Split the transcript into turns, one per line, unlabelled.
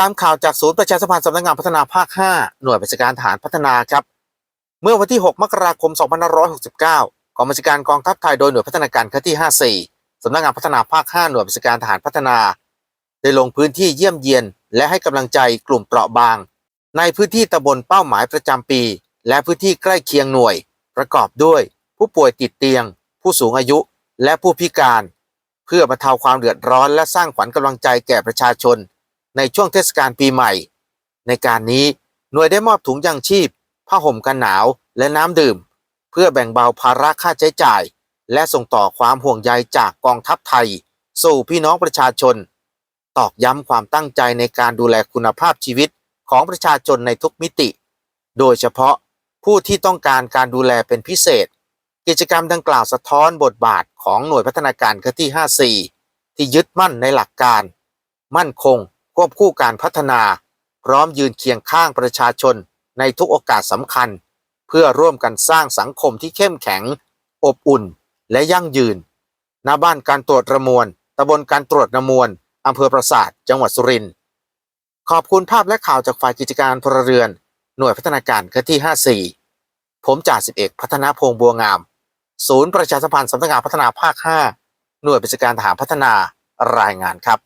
ตามข่าวจากศูนย์ประชาสัมพันธ์สำนักงานพัฒนาภาค 5 หน่วยบัญชาการฐานพัฒนาครับ เมื่อวันที่ 6 มกราคม 2569 กองบัญชาการกองทัพไทยโดยหน่วยพัฒนาการขั้นที่ 54 สำนักงานพัฒนาภาค 5 หน่วยบัญชาการฐานพัฒนา ได้ลงพื้นที่เยี่ยมเยียน และให้กำลังใจกลุ่มเปราะบาง ในพื้นที่ตำบลเป้าหมายประจำปี และพื้นที่ใกล้เคียงหน่วย ประกอบด้วย ผู้ป่วยติดเตียง ผู้สูงอายุ และผู้พิการ เพื่อบรรเทาความเดือดร้อน และสร้างขวัญกำลังใจแก่ประชาชน ในช่วงเทศกาลปีใหม่ ในการนี้หน่วยได้มอบถุงยางชีพ ผ้าห่มกันหนาวและน้ำดื่ม เพื่อแบ่งเบาภาระค่าใช้จ่าย และส่งต่อความห่วงใยจากกองทัพไทย สู่พี่น้องประชาชน ตอกย้ำความตั้งใจในการดูแลคุณภาพชีวิตของประชาชนในทุกมิติ โดยเฉพาะผู้ที่ต้องการการดูแลเป็นพิเศษ กิจกรรมดังกล่าวสะท้อนบทบาทของหน่วยพัฒนาการขั้นที่ 54 ที่ยึดมั่นในหลักการ มั่นคง วบคู่การพัฒนา พร้อมยืนเคียงข้างประชาชนในทุกโอกาสสำคัญ เพื่อร่วมกันสร้างสังคมที่เข้มแข็ง อบอุ่น และยั่งยืนณบ้านการตรวจระมวลตำบลการตรวจระมวลอำเภอปราสาทจังหวัดสุรินทร์ขอบคุณภาพและข่าวจากฝ่ายกิจการพลเรือน หน่วยพัฒนาการขั้นที่ 54 ผมจ่าสิบเอกพัฒนาพงษ์บัวงาม ศูนย์ประชาสัมพันธ์สำนักงานพัฒนาภาค 5 หน่วยบัญชาการทหารพัฒนารายงานครับ